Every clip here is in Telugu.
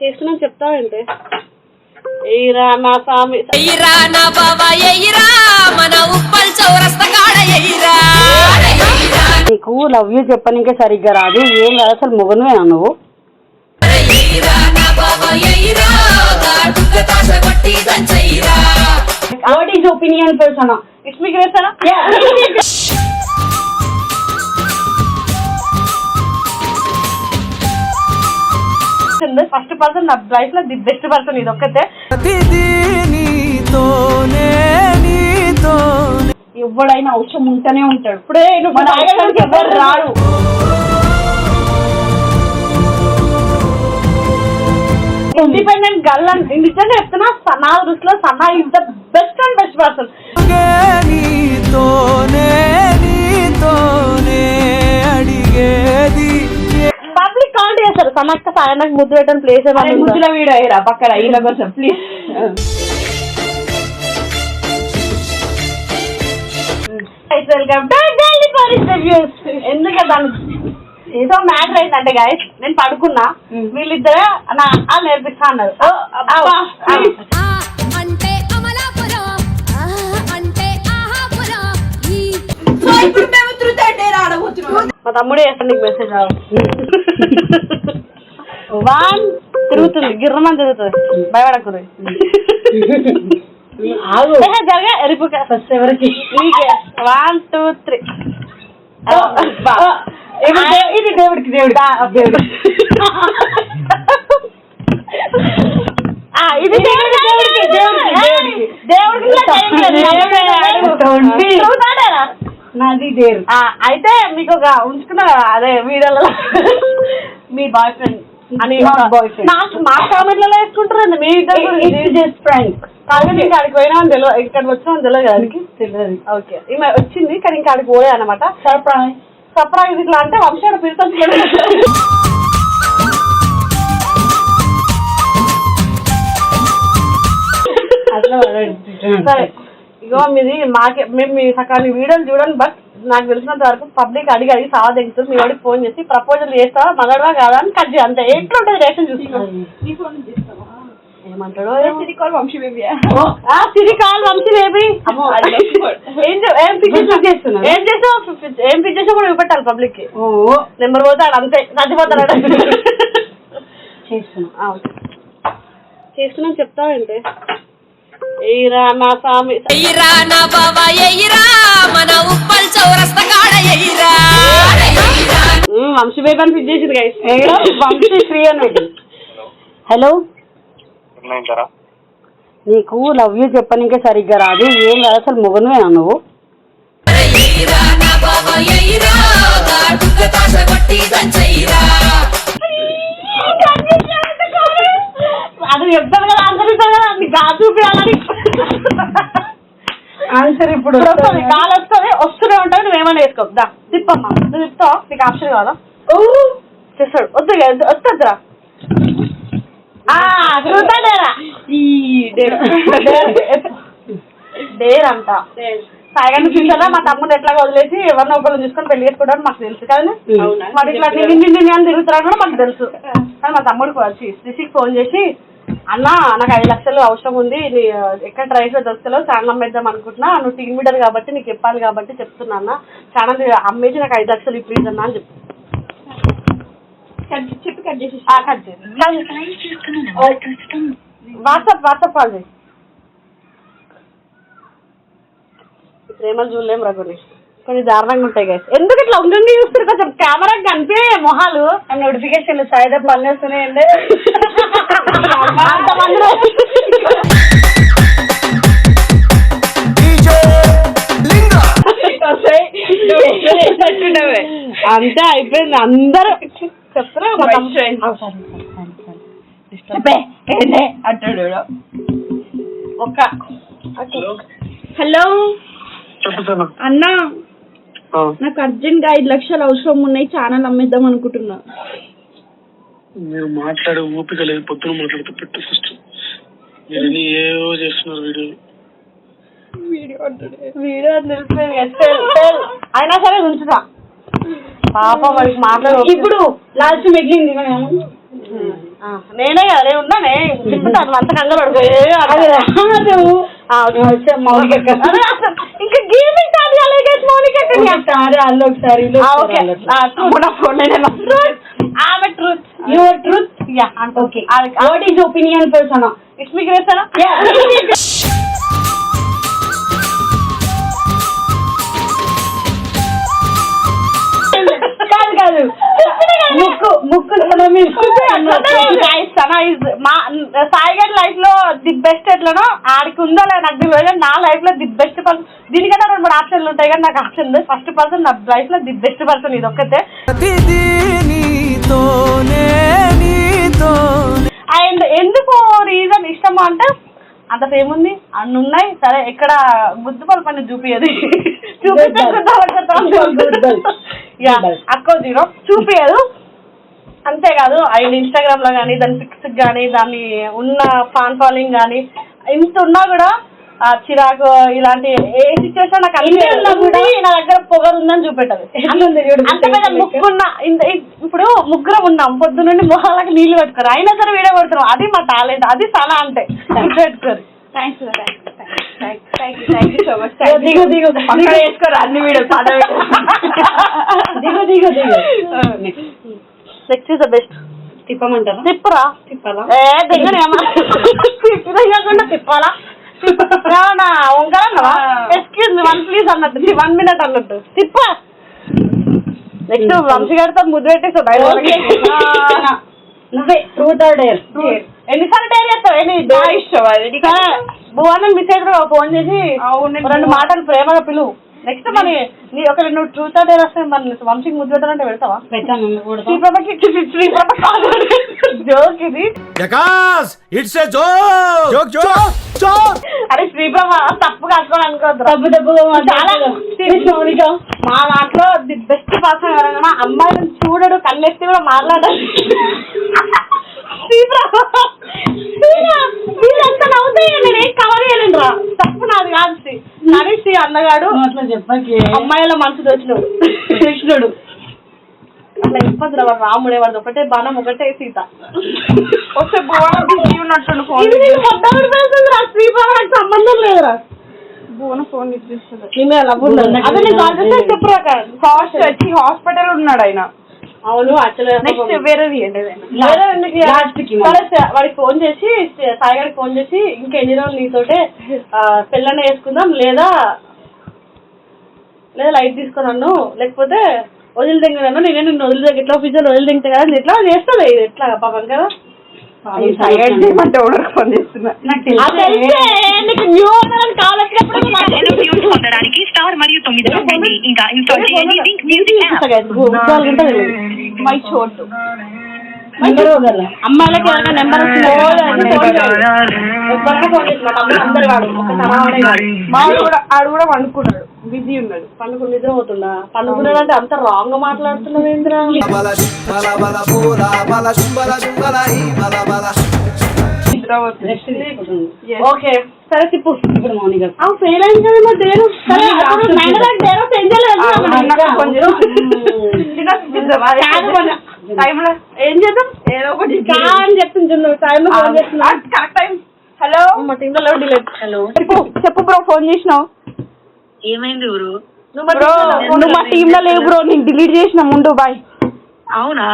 చేస్తున్నాను ఎయిరా నా స్వామి ఎయిరా నా బాబా ఎయిరా మన ఉప్పల్ చౌరస్తా కాడ ఎయిరా. నీకు లవ్ యూ చెప్పనీకే సరిగ్గా రాదు. ఏం రాదు అసలు మొగనువేనా నువ్వు. ఎయిరా నా బాబా ఎయిరా. గాడుగ తాస కొట్టి దంచయిరా what is opinion person it's మీకు వేస్తారా ఫస్ట్ పర్సన్ నా లైఫ్లో ది బెస్ట్ పర్సన్ ఇది ఒక్కతే ఎవడైనా అవసరం ఉంటేనే ఉంటాడు. ఇప్పుడే నువ్వు ఎవరు రాడు ఇండిపెండెంట్ గర్ల్ అని నిజంగా చెప్తున్నా సన్నా దృష్టిలో Sana is the best and best person సన్నక్క సాయనకు ముద్దు పెట్టని ప్లేస్ ఏమైనా ముద్దుల వీడియో అయ్యరా? పక్కన వీళ్ళ కోసం please welcome to daily forest reviews ఎందుకంటే దాని ఏదో మ్యాటర్ అయిందంటే గాయస్ నేను పడుకున్నా. వీళ్ళిద్దరే నా ఆ నేర్పిస్తా అన్నారు. మా తమ్ముడే చేస్తాను నీకు మెసేజ్ వన్ తిరుగుతుంది గిర్రమని తిరుగుతుంది జరగా ఎరిపుక. ఫస్ట్ ఎవరికి? వన్ టూ త్రీ ఇది దేవుడికి దేవుడు ఇది దేవుడికి దేవుడికి దేవుడికి దేవుడికి. దేవుడే. అయితే మీకు ఒక ఉంచుకున్నా అదే వీడియోలో. మీ బాయ్ ఫ్రెండ్ అని. నాకు మా కామెంట్లలో వేసుకుంటారండి? మీ ఇద్దరు జస్ట్ ఫ్రెండ్ కాకపోతే ఇంకా అక్కడికి పోయినా అని తెలియదు ఇక్కడికి వచ్చినా తెలియదు ఆడికి. తెలియదు ఓకే ఈమె వచ్చింది కానీ ఇంకా అక్కడికి పోయా అనమాట సర్ప్రైజ్ సర్ప్రైజ్ ఇట్లా అంటే వంశాడు అట్లా సరే. ఇగో మీది మాకే మేము మీ సకాని వీడియోలు చూడండి బట్ నాకు తెలిసినంత వరకు పబ్లిక్ అడిగి అడిగి తెగుతుంది మీ వాడికి ఫోన్ చేసి ప్రపోజల్ చేస్తావా? మగడవా కాదా అని కట్ చేయి అంతే. ఎట్లా ఉంటుంది రేషన్ చూస్తున్నాం ఏమంటాడో. వంశీ బేబీ వంశీ బేబీ ఏం చే- ఏం పిక్ చేసావు చేస్తున్నావు? ఏం చేసావు ఏం పిక్ చేసావు కూడా పబ్లిక్కి. నెంబర్ పోతాడు అంతే. చచ్చిపోతాడు. చేస్తున్నా. చేస్తున్నాను చెప్తావంటే? స్వామి నా బాబా ఎయిరా మన ఉప్పల్ చౌరస్తా కాడ ఎయిరా. ఉమ్, వంశీ బేబీ అని పిక్ చేసింది గైస్ వంశీ శ్రీ అని పెట్టి హలో నీకు లవ్ యూ చెప్పనీకే సరిగ్గా రాదు. ఏం రాదు అసలు మొగనువేనా నువ్వు ఎయిరా నా బాబా ఎయిరా గాడుగ తాస కొట్టి దంచయిరా అది చెప్తాను కదా ఆన్సర్ ఇస్తాను కదా నీకు కాదు చూపించాలని. ఆన్సర్ ఇప్పుడు వస్తుంది కాలు వస్తుంది వస్తూనే ఉంటుంది నువ్వేమైనా వేసుకో. దా తిప్పమ్మా. నువ్వు తిప్పుతావా? నీకు ఆప్షన్ కావాలా? చేస్తాడు. వద్దు కదా, చూస్తాడేరా ఈ డేర్. అంట. సాయిగారిని చూసారా మా తమ్ముడు ఎట్లా వదిలేసి ఎవరినో ఒకరు చూసుకొని పెళ్ళి చేసుకోవడానికి మాకు తెలుసు కదా అవునా? మరి ఇట్లా నిన్ను నిన్ను నిన్ను అని తిరుగుతున్నాడు కూడా మాకు తెలుసు. కానీ మా తమ్ముడికి వచ్చి ఫోన్ చేసి అన్న నాకు ఐదు లక్షలు అవసరం ఉంది. ఎక్కడ డ్రైవ్ దొరుకుతలేవు ఛానల్ అమ్మేద్దాం అనుకుంటున్నా. నువ్వు టీమ్ లీడర్ కాబట్టి నీకు చెప్పాలి కాబట్టి చెప్తున్నా అన్న. ఛానల్ అమ్మేసి నాకు ఐదు లక్షలు ప్లీజ్ అన్న అని చెప్పి. చెప్పి కట్ చేసి కట్ చేయి. వాట్సాప్ వాట్సాప్ కాల్ ఈ ప్రేమలు చూడలేం రఘుని. కొన్ని దారుణంగా ఉంటాయి గైస్ ఎందుకు ఇట్లా ఉండి చూస్తారు కొంచెం కెమెరా కనిపే మొహాలు. నోటిఫికేషన్ సాయిదా పని వస్తున్నాయండి. అంతే అయిపోయింది. అందరూ చెప్తారా. అంటాడు ఒక్క. హలో. అన్నా. నాకు అర్జెంట్గా ఐదు లక్షలు అవసరం ఉన్నాయి ఛానల్ అమ్మేద్దాం అనుకుంటున్నా. మీరు మాట్లాడే ఓపిక లేదు పొద్దున మాట్లాడితే పెట్టు సిస్టమ్ మీరు ఏవో చేస్తున్నారు వీడియో వీడియో. అయినా సరే ఉంచుతా. పాప వాళ్ళకి మాట్లాడు ఇప్పుడు లాస్ట్ మిగిలింది నేనే కదా నేను ఉన్నానే. తిప్పుతాను అంత కంగారు పడుకో అది. ఇంకా స్టార్ట్ చేయలేదు guys, మౌనిక? ఒకసారి అల్లు ఒకసారి ఓకే. Truth. ఆమె truth your truth ya okay what is opinion person it's మీ ముక్కు సన మీ సనా ఇస్ మా సాయి గారి లైఫ్లో ది బెస్ట్ ఎట్లనో ఆడికి ఉందో లేదా నాకు తెలియదు కానీ నా లైఫ్లో ది బెస్ట్ పర్సన్ దీనికంటే రెండు మూడు ఆప్షన్లు ఉంటాయి కానీ నాకు ఆప్షన్ లేదు. ఫస్ట్ పర్సన్ నా లైఫ్లో ది బెస్ట్ పర్సన్ ఇది ఒక్కతే. అండ్ ఎందుకు రీజన్ ఇష్టమా అంటే అంత ఫేమ్ ఉంది అన్ని ఉన్నాయి. సరే ఎక్కడ గుద్దు పని చూపియదు Good. అక్కో జీరో. చూపియదు అంతేకాదు ఆయన ఇన్స్టాగ్రామ్లో కానీ దాని పిక్స్ కానీ దాని ఉన్న ఫాన్ ఫాలోయింగ్ కానీ ఇంత ఉన్నా కూడా ఆ చిరాకు ఇలాంటి ఏ సిచ్యువేషన్ నాకు అనిపించింది. నా దగ్గర పొగరు ఉందని చూపెట్టదు. అంత పెద్ద ముక్కున్న ఇంత ఇప్పుడు ముగ్గురం ఉన్నాం పొద్దు నుండి మొహాలకు నీళ్ళు పెట్టుకోరు. అయినా సరే వీడియో కొడుతున్నాం. అది మా టాలెంట్ అది సలా అంటే. గుర్తుపెట్టుకోరు దిగు దిగు. పక్కన వేసుకోరు అన్ని వీడియోస్. అదే దిగు దిగు. దిగు. నెక్స్ట్ ఇస్ ద బెస్ట్ తిప్పమంటారా తిప్పురా. తిప్పాలా? ఏ దగ్గర తిప్పాలా? ఏమన్నా వంకరన్నావా ఎక్స్క్యూజ్ మీ వన్ ప్లీజ్ అన్నట్టు. వన్ మినిట్ అన్నట్టు. తిప్ప. నెక్స్ట్ వంశీ గారితో ముద్దు పెట్టేసావు నువ్వే ఎన్నిసార్లు డైరీ చేస్తావు? ఎన్ని? ఇష్టం అది. భువన్ మిస్ అయితే ఫోన్ చేసి రెండు మాటలు ప్రేమగా పిలువు. నెక్స్ట్ మరి నీ ఒక నువ్వు ట్రూత్ డేర్ వస్తే మరి వంశీకి ముద్దు పెట్టాలంటే పెడతావా? పెట్టాను శ్రీప్రభకి శ్రీప్రభ కాదు జోక్ ఇది. జకాస్ it's a joke joke joke joke అరే శ్రీప్రభ తప్పు కాసుకోవాలి అనుకోవద్దు తప్పు తప్పుగా చాలా మౌనిక. మా దాంట్లో ది బెస్ట్ పర్సన్ ఎవరైనా అమ్మాయిలను చూడడు కళ్ళెత్తి కూడా మాట్లాడాలి శ్రీ. అన్నగాడు అట్లా చెప్పకే. అమ్మాయిల మనసు దోచినాడు. కృష్ణుడు. అట్లా చెప్పదు రా రాముడే వాడు ఒకటే బాణం ఒకటే సీత. వస్తే భువన బిజీ నాకు సంబంధం లేదురా. భువన ఫోన్ ఇచ్చేస్తుంది. అదే నేను కాల్ చేస్తే చెప్పురా వచ్చి హాస్పిటల్ ఉన్నాడు ఆయన. అవును వాడికి ఫోన్ చేసి సాయి గారికి ఫోన్ చేసి ఇంకా ఎన్ని రోజులు నీతోటే ఆ, పెళ్ళన్న వేసుకుందాం లేదా లేదా లైట్ తీసుకున్నాను లేకపోతే వదిలి దింగ నన్ను నేనే నిన్ను ఎట్లా ఆఫీసర్ వదిలి దింగతా కదా ఎట్లా చేస్తుంది ఇది ఎట్లా పాపం కదా? అంటే ఓనర్ ఫోన్ చేస్తున్నా పొందడానికి స్టార్ మరియు తొమ్మిది ఇంకా ఇన్స్టాల్ చేయండి లింక్ మ్యూజిక్ యాప్ మై చోటు. నెంబర్ వదల అమ్మాయిలకి నెంబర్ వచ్చిందో కూడా ఆడు కూడా వండుకున్నాడు బిజీ ఉన్నాడు. పండుగ నిద్ర పోతుందా పండుగ అంటే అంత రాంగ్గా మాట్లాడుతున్నావు ఏంద్రా? ఓకే సరే తిప్పు. ఫెయిల్ అయింది కదా సరే ఏం చేద్దాం? ఏదో ఒకటి అని చెప్తుంది టైం కరెక్ట్ టైం హలో మా టీమ్లో. డిలేట్ హలో చెప్పు చెప్పు బ్రో ఫోన్ చేసినావు. ఏమైంది బ్రో? team లో లేవు. నువ్వు మా టీమ్లో లేవు బ్రో నేను డిలీట్ చేసిన ముందు బాయ్ అవునా?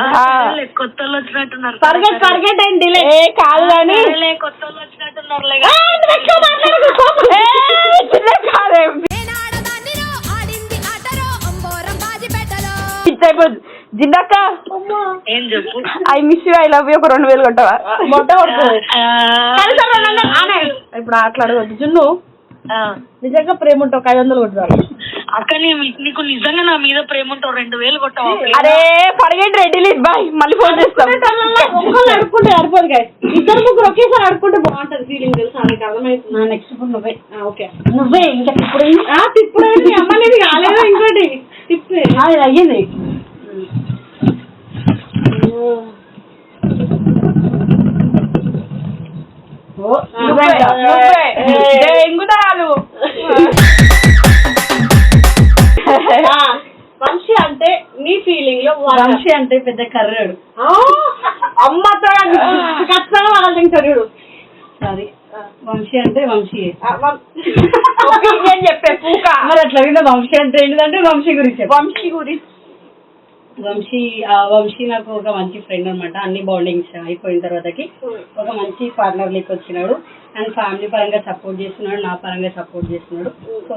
కొత్త వచ్చినట్టున్నారు. అండ్ డిలే ఏ కాదు కానీ. కొత్త చెప్పు? I miss you I love you ఒక రెండు వేలు కొట్టవా మొట్ట కొడుతుంది. ఇప్పుడు ఆటలాడవద్దు జున్ను. ఆ. నిజంగా ప్రేమ ఉంటే ఒక ఐదు వందలు కొట్టుదాం అక్క నీకు నిజంగా నా మీద ప్రేమ ఉంటావు రెండు వేలు కొట్టావా? అరే పడగండి రెడీ లేదు బాయ్ మళ్ళీ ఫోన్ చేస్తాం. ఒక్కళ్ళు అడుక్కుంటే సరిపోదు గాయ ఇద్దరు ముగ్గురు ఒకేసారి అడుక్కుంటే బాగుంటది ఫీలింగ్ తెలుసా? నీకు అర్థమవుతుంది నెక్స్ట్ ఇప్పుడు నువ్వే. ఓకే. నువ్వే ఇంకా ఇప్పుడు ఏంటి అమ్మ నీది కాలేదు ఇంకోటి. తిప్పు ఇది అయ్యింది. ఆ, వంశీ అంటే నీ ఫీలింగ్లో వంశీ అంటే పెద్ద కర్రాడు. అమ్మతో ఖచ్చితంగా వాళ్ళు చూడు. సారీ. వంశీ అంటే వంశీ చెప్పే పూక. మరి అట్లా వంశీ అంటే ఏంటంటే వంశీ గురించి. వంశీ గురించి. వంశీ ఆ వంశీ నాకు ఒక మంచి ఫ్రెండ్ అన్నమాట. అన్ని బాండింగ్స్ అయిపోయిన తర్వాతకి ఒక మంచి పార్ట్నర్ లెక్క వచ్చినాడు. అండ్ ఫ్యామిలీ పరంగా సపోర్ట్ చేస్తున్నాడు నా పరంగా సపోర్ట్ చేస్తున్నాడు. సో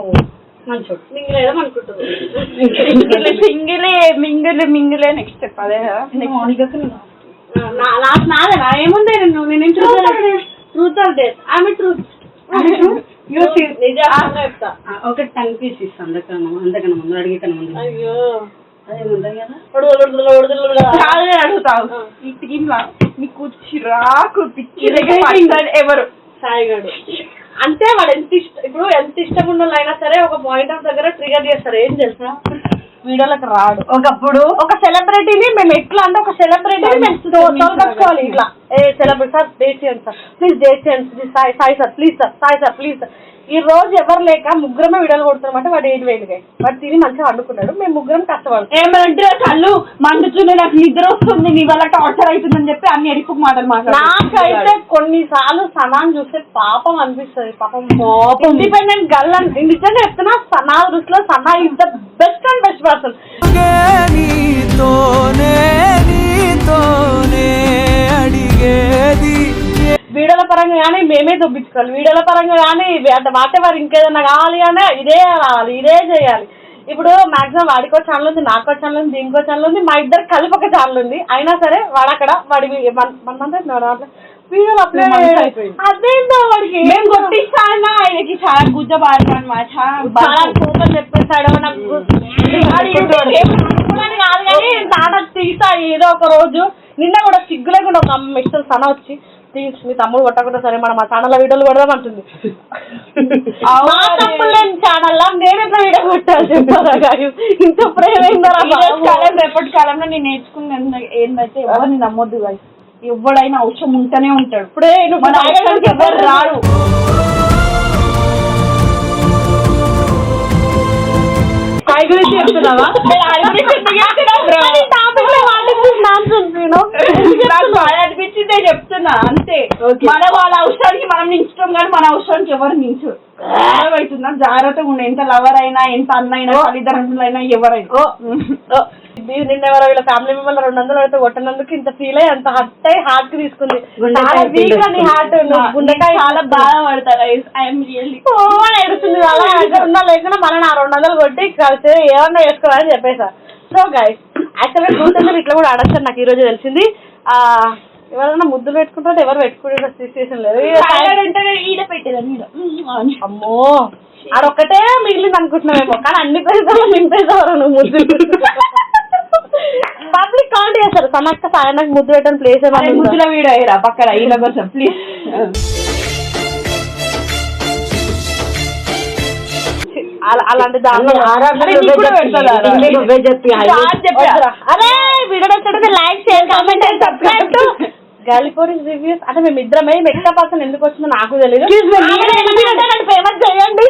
మంచోడు. మింగిల్ వేయడం అనుకుంటుంది సింగిలే మింగిలే మింగిలే నెక్స్ట్ స్టెప్ అదే నా- నాకు నాదే నా ఏముంది నేను? నేను ట్రూత్ ఆర్ డేట్ ఆమె ట్రూత్ నిజంగా చెప్తా. ఒక టంగ్ పీస్ ఇస్తాను అందుకన్నా అందుకన్నా ముందు అడిగే కన్నా ముందు అయ్యో. అడుగుతావు. టీమ్ నీకు చిరాకు పిచ్చి ఎవరు? సాయిగాడు. అంటే వాడు ఎంత ఇష్టం ఇప్పుడు ఎంత ఇష్టం ఉన్న వాళ్ళు అయినా సరే ఒక పాయింట్ ఆఫ్ దగ్గర ట్రిగర్ చేస్తారు. ఏం తెలుసా? వీడియోలకు రాడు. ఒకప్పుడు ఒక సెలబ్రిటీని మేము ఎట్లా అంటే ఒక సెలబ్రిటీని మేము తోలుకొచ్చుకోవాలి ఇట్లా. ఏ సెలబ్రిటీ సార్ డేట్ చేయండి సార్. ప్లీజ్ డేట్ చేయండి Sai Sai sir please sir Sai sir please sir. ఈ రోజు ఎవరు లేక ముగ్గురమే వీడియోలు కొడుతున్నామంటే వాడు ఏడు వేలుగా. వాడు తిని మంచిగా వండుకున్నాడు మేము ముగ్గురం కష్టపడుతున్నాం ఏమంటే కళ్ళు మండుతుంది నాకు నిద్ర వస్తుంది. నీ వల్ల టార్చర్ అవుతుందని చెప్పి అన్ని ఎడిపు మాటలు నాకైతే కొన్నిసార్లు సనాన్ని చూస్తే పాపం అనిపిస్తుంది. పాపం ఇండిపెండెంట్ గర్ల్ అని. నిజంగా చెప్తున్నా సనా దృష్టిలో Sana is the best and best person నీతోనే నీతోనే. వీడియోల పరంగా కానీ మేమే దొబ్బించుకోవాలి. వీడియోల పరంగా కానీ అంటే వాటే వారు ఇంకేదైనా కావాలి అంటే ఇదే రావాలి ఇదే చేయాలి. ఇప్పుడు మాక్సిమం వాడికో ఛానల్ ఉంది నాకో ఛానల్ ఉంది దీనికో ఛానల్ ఉంది మా ఇద్దరు కలిపి ఒక ఛానల్ ఉంది. అయినా సరే వాడు అక్కడ వాడి వన్ మంత్ వీడియోలు అప్లోడ్ అదేందో వాడికి? మేము కొట్టిస్తాను ఆయనకి చాలా గుజ్జ బాగా చాలా కోపం చెప్పేశాడు నాకు కాదు కానీ తాట తీసా ఏదో ఒక రోజు నిన్న కూడా సిగ్గు లేకుండా ఒక మిక్సర్ సన వచ్చి ప్లీజ్ మీ తమ్ముడు కొట్టకుండా సరే మనం మా ఛానల్ వీడియోలు కొడదాం అంటుంది మా తమ్ముడు లేని ఛానల్ నేను ఎట్లా వీడియో కొట్టాలి చెప్పరా గారు? ఇంత ప్రేమ? కాలం రేపటి కాలంలో నేను నేర్చుకున్నది ఏంటంటే ఎవరిని నమ్మొద్దు. ఎవడైనా అవసరం ఉంటేనే ఉంటాడు ఇప్పుడే రాడు నాకు బాగా అనిపించిందే చెప్తున్నా అంతే. మన వాళ్ళ అవసరానికి మనం నించుతాం కానీ మన అవసరానికి ఎవరు నించు అవుతుందా జాగ్రత్తగా ఉండే. ఎంత లవర్ అయినా ఎంత అన్న అయినా తల్లిదండ్రులైనా ఎవరైనా. ఓ, ఓ. ఇది నిన్న ఎవరో వీళ్ళ ఫ్యామిలీ మెంబర్ రెండు వందలు అయితే కొట్టినందుకు ఇంత ఫీల్ అయ్యి అంత హర్ట్ అయ్యి హార్ట్కి తీసుకుంది. హార్ట్ గుండెకాయ చాలా ఓ అని ఏడుస్తుంది. అలా ఉన్నా లేకుండా మళ్ళీ నా రెండు వందలు కొట్టి కలిసి ఏమన్నా చేసుకోవాలని చెప్పేసా. సో గైస్ యాక్చువల్గా థౌసండ్ ఇట్లా కూడా ఆడచ్చు నాకు ఈ రోజు తెలిసింది. ఆ ఎవరైనా ముద్దులు పెట్టుకుంటే ఎవరు పెట్టుకునే సిచ్యువేషన్ లేదు. అమ్మో! ఆడొక్కటే మిగిలింది అనుకుంటున్నామేమో కానీ అన్ని ప్లేస్ నింపేసేవారు నువ్వు ముద్దులు పబ్లిక్ కౌంట్ చేస్తారు. సనక్క సాయనకు ముద్దు పెట్టని ప్లేస్ ముద్దుల వీడియో అయ్యరా పక్కన ఈయన కోసం ప్లీజ్ అలాంటి దానిలో అరే నీకు video like share comment and subscribe to గాలిపోరీస్ reviews? అంటే మేము ఇద్దరమే మెక్కా పర్సన్ ఎందుకు వచ్చిందో నాకు తెలియదు ఫేమస్ చేయండి?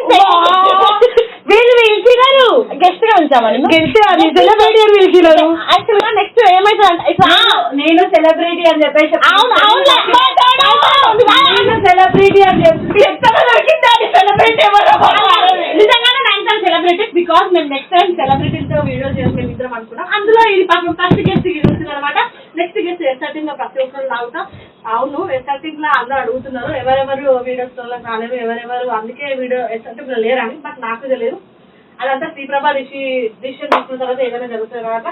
వీళ్ళు పిలిచినారు గెస్ట్గా ఉంచామని గెస్ట్ సెలబ్రిటీ పిలిచినారు యాక్చువల్గా నెక్స్ట్ ఏమైతుంది? అంటే ఇట్లా నేను సెలబ్రిటీ అని చెప్పేసి అవును అవును సెలబ్రిటీ అని చెప్పి ఎక్కడ దొరికింది సెలబ్రిటీ ఎవరో నిజంగానే నైన్ సెలబ్రిటీ బికాస్ మేము నెక్స్ట్ టైం సెలబ్రిటీలతో వీడియో చేసి మేము ఇద్దరం అనుకున్నాం. అందులో ఇది ఫస్ట్ ప్రతి అవును ఎస్ఆర్టింగ్లో అందరూ అడుగుతున్నారు ఎవరెవరు వీడియోస్ కాలేదు ఎవరెవరు అందుకే వీడియో ఎస్టార్టింగ్లో లేరని బట్ నాకు తెలియదు అదంతా శ్రీప్రభ రిషి డిసిషన్ తీసుకున్న తర్వాత ఏదైనా జరుగుతుంది అనమాట